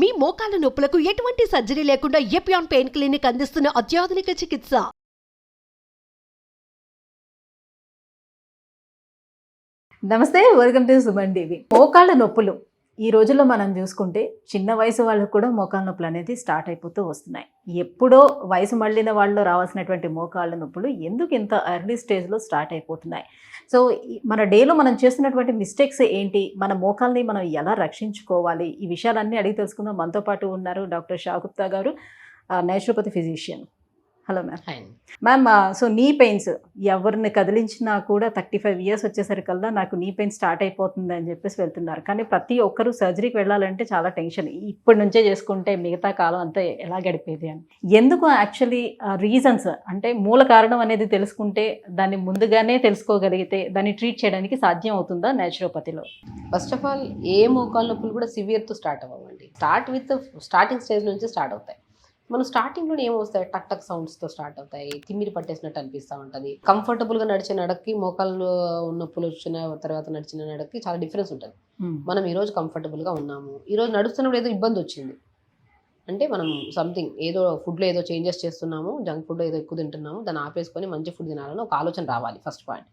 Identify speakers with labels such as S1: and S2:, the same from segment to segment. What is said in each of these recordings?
S1: మీ మోకాల నొప్పులకు ఎటువంటి సర్జరీ లేకుండా ఎపియాన్ పెయిన్ క్లినిక్ అందిస్తున్న అత్యాధునిక చికిత్స.
S2: నమస్తే వెల్కమ్ టు సుమన్ టీవీ. మోకాళ్ళ నొప్పులు. ఈ రోజుల్లో మనం చూసుకుంటే చిన్న వయసు వాళ్ళకు కూడా మోకాళ్ళ నొప్పులు అనేది స్టార్ట్ అయిపోతూ వస్తున్నాయి. ఎప్పుడో వయసు మళ్ళిన వాళ్ళు రావాల్సినటువంటి మోకాళ్ళ నొప్పులు ఎందుకు ఇంత అర్లీ స్టేజ్లో స్టార్ట్ అయిపోతున్నాయి? సో మన డేలో మనం చేస్తున్నటువంటి మిస్టేక్స్ ఏంటి? మన మోకాల్ని మనం ఎలా రక్షించుకోవాలి? ఈ విషయాలన్నీ అడిగి తెలుసుకుందాం. మనతో పాటు ఉన్నారు doctor Shagufta garu naturopathy physician. Hello ma'am. Ma'am so knee pains ఎవరిని కదిలించినా కూడా థర్టీ ఫైవ్ ఇయర్స్ వచ్చేసరికల్లా నాకు నీ పెయిన్ స్టార్ట్ అయిపోతుంది అని చెప్పేసి వెళ్తున్నారు. కానీ ప్రతి ఒక్కరూ సర్జరీకి వెళ్ళాలంటే చాలా టెన్షన్. ఇప్పటి నుంచే చేసుకుంటే మిగతా కాలం అంతా ఎలా గడిపేది అని. ఎందుకు యాక్చువల్లీ రీజన్స్ అంటే మూల కారణం అనేది తెలుసుకుంటే దాన్ని ముందుగానే తెలుసుకోగలిగితే దాన్ని ట్రీట్ చేయడానికి సాధ్యం అవుతుందా నేచురోపతిలో?
S3: ఫస్ట్ ఆఫ్ ఆల్ ఏ మోకాళ్ళ నొప్పులు కూడా సివియర్తో స్టార్ట్ అవ్వండి స్టార్ట్ విత్ స్టార్టింగ్ స్టేజ్ నుంచి స్టార్ట్ అవుతాయి. మనం స్టార్టింగ్లో ఏమొస్తాయి? టక్ టక్ సౌండ్స్తో స్టార్ట్ అవుతాయి. తిమ్మిరి పట్టేసినట్టు అనిపిస్తూ ఉంటుంది. కంఫర్టబుల్గా నడిచే నడక్కి మోకాళ్ళు నొప్పులు వచ్చిన తర్వాత నడిచిన నడక్కి చాలా డిఫరెన్స్ ఉంటుంది. మనం ఈరోజు కంఫర్టబుల్గా ఉన్నాము. ఈరోజు నడుస్తున్నప్పుడు ఏదో ఇబ్బంది వచ్చింది. అంటే మనం సంథింగ్ ఏదో ఫుడ్లో ఏదో చేంజెస్ చేస్తున్నాము జంక్ ఫుడ్ ఏదో ఎక్కువ తింటున్నాము దాన్ని ఆపేసుకొని మంచి ఫుడ్ తినాలని ఒక ఆలోచన రావాలి ఫస్ట్ పాయింట్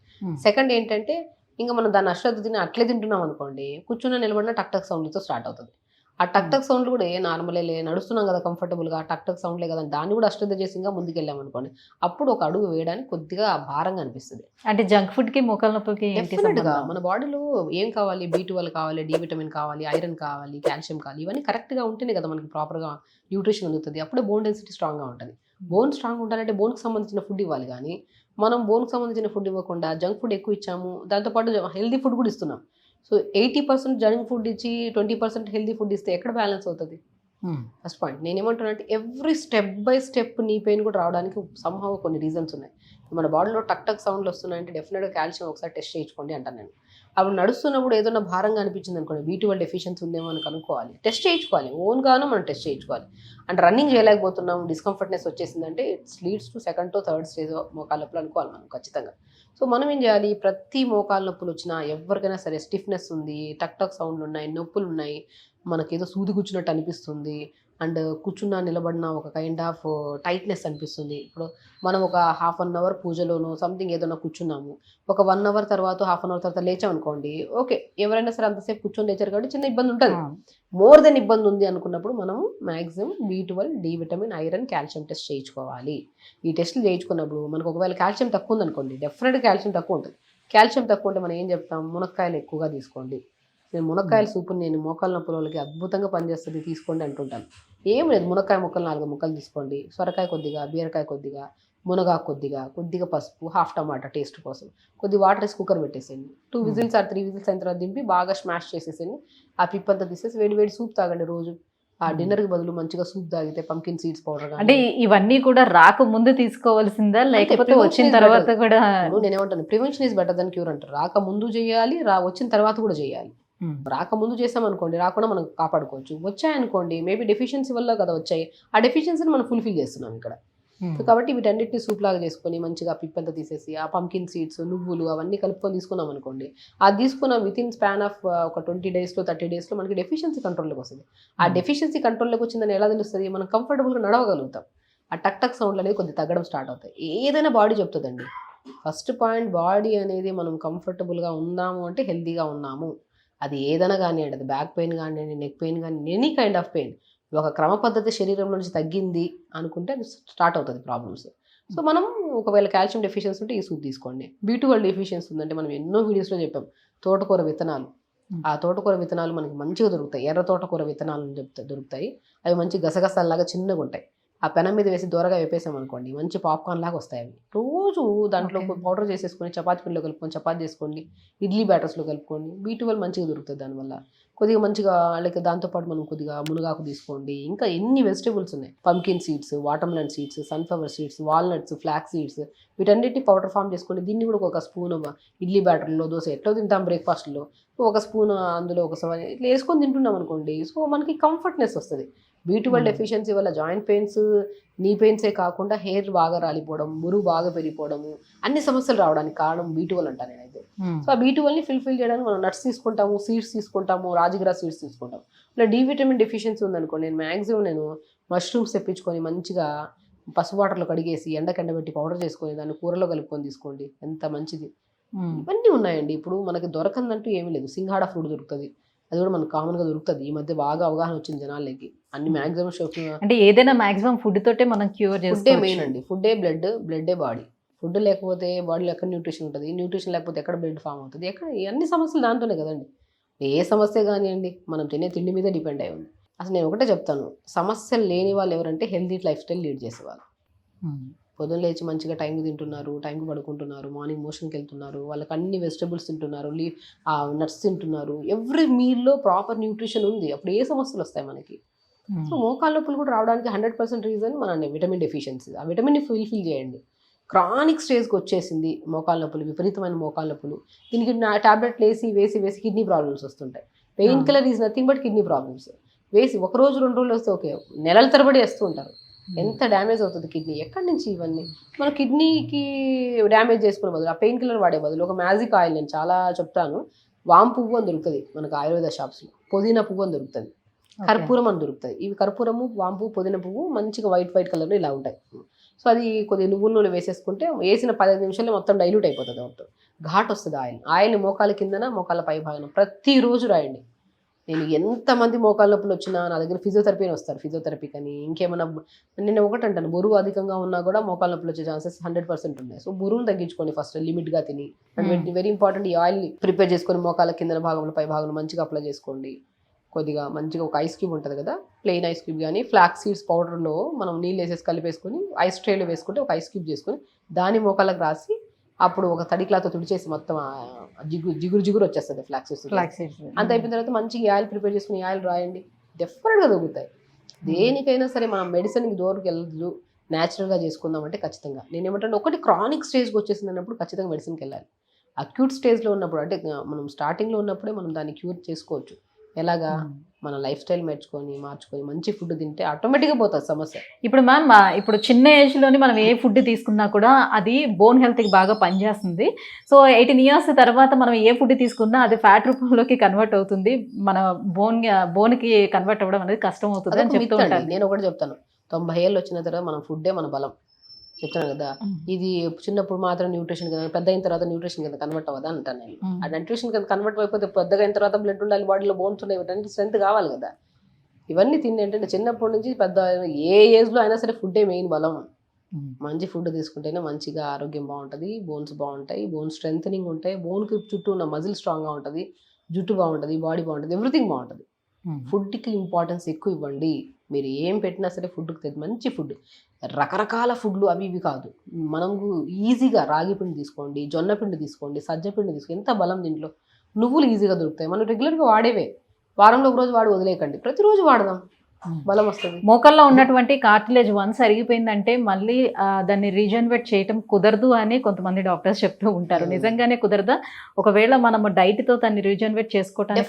S3: సెకండ్ ఏంటంటే ఇంకా మనం దాన్ని అశ్రద్ధ తిని అట్లే తింటున్నాం అనుకోండి కూర్చున్న నిలబడిన టక్ టక్ సౌండ్తో స్టార్ట్ అవుతుంది. ఆ టక్ టక్ సౌండ్లు కూడా ఏ నార్మలే లే నడుస్తున్నాం కదా కంఫర్టబుల్గా టక్ టక్ సౌండ్లే కదా దాన్ని కూడా అశ్రద్ధ చేసి ఇంకా ముందుకెళ్ళాం అనుకోండి. అప్పుడు ఒక అడుగు వేయడానికి కొద్దిగా భారంగా అనిపిస్తుంది.
S2: అంటే జంక్ ఫుడ్కి మోకాళ్ళ నొప్పులకి ఏంటి
S3: డెఫినెట్గా
S2: సంబంధం?
S3: మన బాడీలో ఏం కావాలి? బీ ట్వెల్వ్ కావాలి డి విటమిన్ కావాలి ఐరన్ కావాలి కాల్షియం కావాలి ఇవన్నీ కరెక్ట్గా ఉంటేనే కదా మనకి ప్రాపర్గా న్యూట్రిషన్ అందుతుంది. అప్పుడే బోన్ డెన్సిటీ స్ట్రాంగ్గా ఉంటుంది బోన్ స్ట్రాంగ్ ఉండాలంటే బోన్కి సంబంధించిన ఫుడ్ ఇవ్వాలి కానీ మనం బోన్కి సంబంధించిన ఫుడ్ ఇవ్వకుండా జంక్ ఫుడ్ ఎక్కువ ఇచ్చాము దాంతోపాటు హెల్దీ ఫుడ్ కూడా ఇస్తున్నాం. So eighty percent junk food ఇచ్చి ట్వంటీ పర్సెంట్ హెల్దీ ఫుడ్ ఇస్తే ఎక్కడ బ్యాలెన్స్ అవుతుంది. ఫస్ట్ పాయింట్ నేను ఏమంటున్నానంటే every step by step knee pain కూడా రావడానికి సంభవ కొన్ని రీజన్స్ ఉన్నాయి. మన బాడీలో టక్ టక్ సౌండ్లు వస్తున్నాయంటే డెఫినెట్గా కాల్షియం ఒకసారి టెస్ట్ చేయించుకోండి అంటాను నేను. అప్పుడు నడుస్తున్నప్పుడు ఏదైనా భారంగా అనిపించింది అనుకోండి బీ ట్వెల్వ్ డెఫిషియన్సీ ఉందేమో అని కనుక్కోవాలి. టెస్ట్ చేయించుకోవాలి. ఓన్గాను మనం టెస్ట్ చేయించుకోవాలి. అంటే రన్నింగ్ చేయలేకపోతున్నాం డిస్కంఫర్ట్నెస్ వచ్చేసిందంటే it's leads to second to third stage మోకాల నొప్పులు అనుకోవాలి మనం ఖచ్చితంగా. సో మనం ఏం చేయాలి? ప్రతి మోకాల నొప్పులు వచ్చినా ఎవరికైనా సరే స్టిఫ్నెస్ ఉంది టక్ టక్ సౌండ్లు ఉన్నాయి నొప్పులు ఉన్నాయి మనకేదో సూది కూర్చున్నట్టు అనిపిస్తుంది అండ్ కూర్చున్నా నిలబడిన ఒక కైండ్ ఆఫ్ టైట్నెస్ అనిపిస్తుంది. ఇప్పుడు మనం ఒక హాఫ్ అన్ అవర్ పూజలోనో సంథింగ్ ఏదైనా కూర్చున్నాము. ఒక వన్ అవర్ తర్వాత హాఫ్ అన్ అవర్ తర్వాత లేచాం అనుకోండి ఓకే ఎవరైనా సరే అంతసేపు కూర్చొని లేచారు కాబట్టి చిన్న ఇబ్బంది ఉంటుంది. మోర్ దెన్ ఇబ్బంది ఉంది అనుకున్నప్పుడు మనం maximum B twelve D vitamin iron calcium test చేయించుకోవాలి. ఈ టెస్ట్లు చేయించుకున్నప్పుడు మనకు ఒకవేళ కాల్షియం తక్కువ ఉంది అనుకోండి డెఫినెట్గా కాల్షియం తక్కువ ఉంటుంది. కాల్షియం తక్కువ ఉంటే మనం ఏం చెప్తాం? మునక్కాయలు ఎక్కువగా తీసుకోండి. నేను మునక్కాయల సూపుని నేను మోకాళ్ళ నొప్పుల వాళ్ళకి అద్భుతంగా పనిచేస్తుంది తీసుకోండి అంటుంటాను. ఏం లేదు మునక్కాయ ముక్కలు నాలుగు ముక్కలు తీసుకోండి. సొరకాయ కొద్దిగా బీరకాయ కొద్దిగా మునగాకు కొద్దిగా కొద్దిగా పసుపు హాఫ్ టమాటా టేస్ట్ కోసం. కొద్ది వాటర్ వేసి కుక్కర్ పెట్టేసేయండి. Two. Whistles or three whistles అయిన తర్వాత దింపి బాగా స్మాష్ చేసేసేయండి. ఆ పిప్పంతా తీసేసి వేడి వేడి సూప్ తాగండి రోజు. ఆ
S2: Hmm.
S3: డిన్నర్కి బదులు మంచిగా సూప్ తాగితే పంకిన్ సీడ్స్ పౌడర్
S2: అంటే ఇవన్నీ కూడా రాక ముందు తీసుకోవాల్సిందా లేకపోతే వచ్చిన తర్వాత. కూడా
S3: నేను ఏమంటాను prevention is better than cure అంటారు. రాక ముందు చేయాలి రా వచ్చిన తర్వాత కూడా చేయాలి. రాకముందు చేసామనుకోండి రాకుండా మనం కాపాడుకోవచ్చు. వచ్చాయనుకోండి మేబీ డెఫిషియన్సీ వల్ల కదా వచ్చాయి. ఆ డెఫిషియన్సీని మనం ఫుల్ఫిల్ చేస్తున్నాం ఇక్కడ. కాబట్టి వీటన్నిటిని సూప్ లాగా చేసుకొని మంచిగా పిప్పంతా తీసేసి ఆ పంకిన్ సీడ్స్ నువ్వులు అవన్నీ కలుపుకొని తీసుకున్నాం అనుకోండి అది తీసుకున్న విత్ ఇన్ స్పాన్ ఆఫ్ ఒక ట్వంటీ డేస్లో థర్టీ డేస్లో మనకి డెఫిషియన్సీ కంట్రోల్లోకి వస్తుంది. ఆ. డెఫిషియన్సీ కంట్రోల్లోకి వచ్చిందని ఎలా తెలుస్తుంది? మనం కంఫర్టబుల్గా నడవగలుగుతాం. ఆ టక్ టక్ సౌండ్లు అనేది కొద్దిగా తగ్గడం స్టార్ట్ అవుతాయి. ఏదైనా బాడీ చెప్తుందండి. ఫస్ట్ పాయింట్ బాడీ అనేది మనం కంఫర్టబుల్గా ఉన్నాము అంటే హెల్తీగా ఉన్నాము. అది ఏదైనా కానివ్వండి అది బ్యాక్ పెయిన్ కానివ్వండి నెక్ పెయిన్ కానీ ఎనీ కైండ్ ఆఫ్ పెయిన్ ఒక క్రమ పద్ధతి శరీరంలో నుంచి తగ్గింది అనుకుంటే అది స్టార్ట్ అవుతుంది ప్రాబ్లమ్స్ సో మనం ఒకవేళ కాల్షియం డెఫిషియన్సీ ఉంటే ఈ సూప్ తీసుకోండి. బీ ట్వెల్వ్ డెఫిషియన్సీ ఉందంటే మనం ఎన్నో వీడియోస్లో చెప్పాం. తోటకూర విత్తనాలు. ఆ తోటకూర విత్తనాలు మనకి మంచిగా దొరుకుతాయి. ఎర్ర తోటకూర విత్తనాలు అని చెప్తా దొరుకుతాయి. అవి మంచి గసగసాలాగా చిన్నగా ఉంటాయి ఆ పెనం మీద వేసి దూరగా వేపేసాం అనుకోండి మంచి పాప్కార్న్ లాగా వస్తాయి అవి. రోజు దాంట్లో. పౌడర్ చేసేసుకొని చపాతీ పిండిలో కలుపుకొని చపాతీ చేసుకోండి ఇడ్లీ బ్యాటర్స్లో కలుపుకోండి బీ ట్వెల్వ్ మంచిగా దొరుకుతుంది దానివల్ల కొద్దిగా మంచిగా లైక్ దాంతోపాటు మనం కొద్దిగా మునగాకు తీసుకోండి. ఇంకా ఎన్ని వెజిటేబుల్స్ ఉన్నాయి? Pumpkin seeds watermelon seeds sunflower seeds walnuts flax seeds వీటన్నిటిని పౌడర్ ఫామ్ చేసుకోండి దీన్ని కూడా ఒక స్పూన్ ఇడ్లీ బ్యాటర్లో దోశ ఎట్లా తింటాం బ్రేక్ఫాస్ట్లో? ఒక స్పూన్ అందులో ఒక ఇట్లా వేసుకొని తింటున్నాం అనుకోండి సో మనకి కంఫర్ట్నెస్ వస్తుంది. B twelve
S2: Hmm.
S3: డెఫిషియన్సీ వల్ల జాయింట్ పెయిన్స్ నీ పెయిన్సే కాకుండా హెయిర్ బాగా రాలిపోవడం మురుగు బాగా పెరిగిపోవడము అన్ని సమస్యలు రావడానికి కారణం బీ ట్వెల్వ్ అంటాను నేనైతే. సో ఆ బీ ట్వెల్వ్ని ఫిల్ఫిల్ చేయడానికి మనం నట్స్ తీసుకుంటాము సీడ్స్ తీసుకుంటాము రాజగిరా సీడ్స్ తీసుకుంటాము. ఇలా డి విటమిన్ డెఫిషియన్సీ ఉందనుకోండి నేను మ్యాక్సిమం నేను మష్రూమ్స్ తెప్పించుకొని మంచిగా పసుపు వాటర్లో కడిగేసి ఎండకి ఎండబెట్టి పౌడర్ చేసుకొని దాన్ని కూరలో కలుపుకొని తీసుకోండి. ఎంత మంచిది.
S2: ఉమ్.
S3: ఇవన్నీ ఉన్నాయండి. ఇప్పుడు మనకి దొరకందంటూ ఏమీ లేదు. సింగాడ ఫ్రూట్ దొరుకుతుంది. అది కూడా మనకు కామన్గా దొరుకుతుంది. ఈ మధ్య బాగా అవగాహన వచ్చింది జనాలకి. అన్ని మ్యాక్సిమం షాప్
S2: అంటే ఏదైనా మాక్సిమం ఫుడ్ తోటే మనం క్యూర్ చేసుకోవచ్చు.
S3: మెయిన్ అండి. ఫుడ్డే బ్లడ్ బ్లడ్డే బాడీ ఫుడ్ లేకపోతే బాడీలో ఎక్కడ న్యూట్రిషన్ ఉంటుంది? న్యూట్రిషన్ లేకపోతే ఎక్కడ బ్లడ్ ఫామ్ అవుతుంది? ఎక్కడ? అన్ని సమస్యలు దాంతోనే కదండి. ఏ సమస్య కానివ్వండి మనం తినే తిండి మీద డిపెండ్ అయి ఉంది అసలు నేను ఒకటే చెప్తాను. సమస్యలు లేని వాళ్ళు ఎవరంటే హెల్తీ లైఫ్ స్టైల్ లీడ్ చేసేవాళ్ళు
S2: ఉమ్.
S3: పొద్దున్న లేచి మంచిగా టైంకి తింటున్నారు టైంకి పడుకుంటున్నారు మార్నింగ్ మోషన్కి వెళ్తున్నారు వాళ్ళకి అన్ని వెజిటబుల్స్ తింటున్నారు లీ నట్స్ తింటున్నారు. ఎవ్రీ మీల్లో ప్రాపర్ న్యూట్రిషన్ ఉంది. అప్పుడు ఏ సమస్యలు వస్తాయి మనకి?
S2: ఉమ్.
S3: సో మోకాళ్ళ నొప్పులు కూడా రావడానికి హండ్రెడ్ పర్సెంట్ రీజన్ మన విటమిన్ డెఫిషియన్సీ. ఆ విటమిన్ని ఫుల్ఫిల్ చేయండి. క్రానిక్ స్టేజ్కి వచ్చేసింది మోకాళ్ళ నొప్పులు విపరీతమైన మోకాళ్ళ నొప్పులు. దీనికి నా టాబ్లెట్లు వేసి వేసి వేసి కిడ్నీ ప్రాబ్లమ్స్ వస్తుంటాయి. Pain
S2: Ah.
S3: Killer is nothing but kidney problems. వేసి ఒక రోజు రెండు రోజులు వస్తే ఓకే. నెలల తరబడి వేస్తూ ఉంటారు. ఎంత డ్యామేజ్ అవుతుంది కిడ్నీ? ఎక్కడి నుంచి ఇవన్నీ? మన కిడ్నీకి డ్యామేజ్ చేసుకునే బదులు ఆ పెయిన్ కిల్లర్ వాడే బదులు ఒక మ్యాజిక్ ఆయిల్ నేను చాలా చెప్తాను. వామ్ పువ్వు అని దొరుకుతుంది మనకు ఆయుర్వేద షాప్స్లో పుదీనా పువ్వు అని దొరుకుతుంది. కర్పూరం అని దొరుకుతాయి ఇవి కర్పూరము వాంపు పుదీనా పువ్వు మంచిగా వైట్ వైట్ కలర్లో ఇలా ఉంటాయి. సో అది కొద్దిగా నువ్వుల నూనె వేసేసుకుంటే వేసిన పదిహేను నిమిషాల్లో మొత్తం డైల్యూట్ అయిపోతుంది మొత్తం. ఘాట్ వస్తుంది ఆయిల్. ఆయిల్ మోకాల కిందన మోకాల పై భాగం ప్రతిరోజు రాయండి. నేను ఎంతమంది మోకాళ్ళ నొప్పులు వచ్చినా నా దగ్గర ఫిజియోథెరపీ అని వస్తారు. ఫిజియోథెరపీ కానీ ఇంకేమైనా నేను ఒకటి అంటాను బరువు అధికంగా ఉన్నా కూడా మోకాళ్ళ నొప్పులు వచ్చే ఛాన్సెస్ హండ్రెడ్ పర్సెంట్ ఉన్నాయి. సో బరువును తగ్గించుకోండి ఫస్ట్ లిమిట్గా తిని. అండ్ వెరీ ఇంపార్టెంట్ ఈ ఆయిల్ ప్రిపేర్ చేసుకొని మోకాళ్ళ కింద భాగంలో పై భాగంలో మంచిగా అప్లై చేసుకోండి. కొద్దిగా మంచిగా ఒక ఐస్ క్యూబ్ ఉంటుంది కదా ప్లెయిన్ ఐస్ క్యూబ్ కానీ ఫ్లాక్ సీడ్స్ పౌడర్లో మనం నీళ్ళు వేసేసి కలిపేసుకొని ఐస్ ట్రేలో వేసుకుంటే ఒక ఐస్ క్యూబ్ చేసుకొని దాని మోకాళ్ళకి రాసి అప్పుడు ఒక తడి క్లాత్ తుడిచేసి మొత్తం జిగురు జిగురు జిగురు వచ్చేస్తుంది ఫ్లాక్ సీడ్స్
S2: Flax seeds.
S3: అంత అయిపోయిన తర్వాత మంచిగా ఆయిల్ ప్రిపేర్ చేసుకుని ఆయిల్ రాయండి. డెఫినెట్గా దొరుకుతాయి దేనికైనా సరే మనం మెడిసిన్కి దూరకు వెళ్ళదు. న్యాచురల్గా చేసుకుందాం అంటే ఖచ్చితంగా. నేను ఏమంటే ఒకటి క్రానిక్ స్టేజ్కి వచ్చేసింది అన్నప్పుడు ఖచ్చితంగా మెడిసిన్కి వెళ్ళాలి. అక్యూట్ స్టేజ్లో ఉన్నప్పుడు అంటే మనం స్టార్టింగ్లో ఉన్నప్పుడే మనం దాన్ని క్యూర్ చేసుకోవచ్చు. ఎలాగా?
S2: ఉమ్.
S3: మన లైఫ్ స్టైల్ మెచ్చుకొని మార్చుకొని మంచి ఫుడ్ తింటే ఆటోమేటిక్గా పోతుంది సమస్య.
S2: ఇప్పుడు మ్యామ్ ఇప్పుడు చిన్న ఏజ్లోని మనం ఏ ఫుడ్ తీసుకున్నా కూడా అది బోన్ హెల్త్కి బాగా పనిచేస్తుంది. సో ఎయిటీన్ ఇయర్స్ తర్వాత మనం ఏ ఫుడ్ తీసుకున్నా అది ఫ్యాట్ రూపంలోకి కన్వర్ట్ అవుతుంది. మన బోన్ బోన్కి కన్వర్ట్ అవ్వడం అనేది కష్టం అవుతుంది అని చెప్తూ. ఉంటారు.
S3: నేను ఒకటి చెప్తాను. తొంభై ఏళ్ళు వచ్చిన తర్వాత మన ఫుడ్డే మన బలం. చెప్తాను కదా. ఇది చిన్నప్పుడు మాత్రం న్యూట్రిషన్ కదా పెద్ద అయిన తర్వాత న్యూట్రిషన్ కింద కన్వర్ట్ అవ్వదా అంటాను నేను. ఆ న్యూట్రిషన్ కింద కన్వర్ట్ అయిపోతే పెద్దగా అయిన తర్వాత బ్లడ్ ఉండాలి బాడీలో బోన్స్ ఉండాలి ఇవన్నీ స్ట్రెంత్ కావాలి కదా. ఇవన్నీ తిండి ఏంటంటే చిన్నప్పటి నుంచి పెద్ద ఏ ఏజ్లో అయినా సరే ఫుడ్డే మెయిన్ బలం. మంచి ఫుడ్ తీసుకుంటేనే మంచిగా ఆరోగ్యం బాగుంటుంది బోన్స్ బాగుంటాయి బోన్ స్ట్రెంగ్ ఉంటాయి బోన్కి చుట్టూ ఉన్న మజిల్ స్ట్రాంగ్గా ఉంటుంది జుట్టు బాగుంటుంది బాడీ బాగుంటుంది ఎవ్రీథింగ్ బాగుంటుంది. ఫుడ్కి ఇంపార్టెన్స్ ఎక్కువ ఇవ్వండి. మీరు ఏం పెట్టినా సరే ఫుడ్కి మంచి ఫుడ్ రకరకాల ఫుడ్లు అవి ఇవి కాదు. మనం ఈజీగా రాగి పిండి తీసుకోండి జొన్న పిండి తీసుకోండి సజ్జ పిండి తీసుకోండి ఎంత బలం దీంట్లో. నువ్వులు ఈజీగా దొరుకుతాయి. మనం రెగ్యులర్గా వాడేవే. వారంలో ఒక రోజు వాడి వదిలేయకండి. ప్రతిరోజు వాడదాం. బలం వస్తుంది.
S2: మోకాల్లో ఉన్నటువంటి కార్టిలేజ్ వన్స్ అరిగిపోయిందంటే మళ్ళీ దాన్ని రీజనరేట్ చేయటం కుదరదు అని కొంతమంది డాక్టర్స్ చెప్తూ ఉంటారు. నిజంగానే కుదరదా? ఒకవేళ మనము డైట్తో దాన్ని రీజనరేట్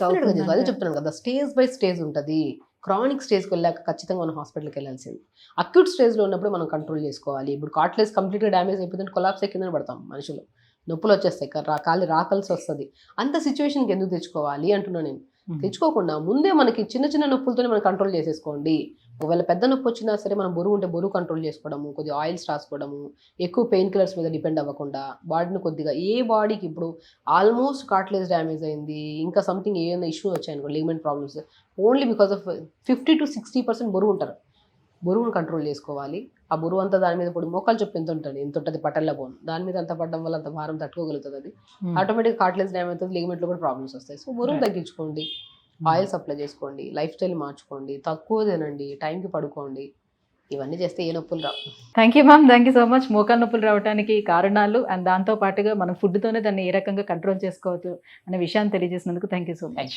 S2: అవుతుందా?
S3: అదే చెప్తున్నాను కదా స్టేజ్ బై స్టేజ్ ఉంటుంది. క్రానిక్ స్టేజ్కి వెళ్ళాక ఖచ్చితంగా మనం హాస్పిటల్కి వెళ్ళాల్సింది. అక్యూట్ స్టేజ్లో ఉన్నప్పుడు మనం కంట్రోల్ చేసుకోవాలి. ఇప్పుడు కార్ట్లెస్ కంప్లీట్గా డ్యామేజ్ అయిపోతుంటే కొలాప్స్ కింద పడతాం మనుషులు. నొప్పులు వచ్చేస్తాయి. రా- కాళ్ళు రాకల్సి వస్తుంది. అంత సిచ్యువేషన్కి ఎందుకు తెచ్చుకోవాలి అంటున్నాను నేను. తెచ్చుకోకుండా ముందే మనకి చిన్న చిన్న నొప్పులతోనే మనం కంట్రోల్ చేసేసుకోండి. ఒకవేళ పెద్ద నొప్పి వచ్చినా సరే మనం బరువు ఉంటే బరువు కంట్రోల్ చేసుకోవడము కొద్దిగా ఆయిల్స్ రాసుకోవడము ఎక్కువ పెయిన్ కిల్లర్స్ మీద డిపెండ్ అవ్వకుండా బాడీని కొద్దిగా ఏ బాడీకి ఇప్పుడు ఆల్మోస్ట్ కాట్లెస్ డ్యామేజ్ అయింది ఇంకా సంథింగ్ ఏమైనా issue వచ్చాయనుకో ligament problems only because of fifty to sixty percent బరువు ఉంటారు. బరువును కంట్రోల్ చేసుకోవాలి. ఆ బరువు అంతా దాని మీద ఇప్పుడు మోకాలు చెప్పు ఎంత ఉంటుంది ఎంత ఉంటుంది పట్టల్ల బోన్. దాని మీద అంత పడడం వల్ల అంత భారం తట్టుకోగలుగుతుంది. అది
S2: Hmm.
S3: ఆటోమేటిక్ కార్ట్లెస్ డ్యామేజ్ అవుతుంది లిగమెంట్లో కూడా ప్రాబ్లమ్స్ వస్తాయి. సో బరువు
S2: Right.
S3: తగ్గించుకోండి. ఆయిల్స్ అప్లై చేసుకోండి. లైఫ్ స్టైల్ మార్చుకోండి. తక్కువ తినండి. టైంకి పడుకోండి. ఇవన్నీ చేస్తే ఏ నొప్పులు రావు.
S2: Thank you ma'am thank you so much మోకాలు నొప్పులు రావడానికి కారణాలు అండ్ దాంతో పాటుగా మనం ఫుడ్తోనే దాన్ని ఏ రకంగా కంట్రోల్ చేసుకోవచ్చు అనే విషయాన్ని తెలియజేసినందుకు థ్యాంక్ యూ సో మచ్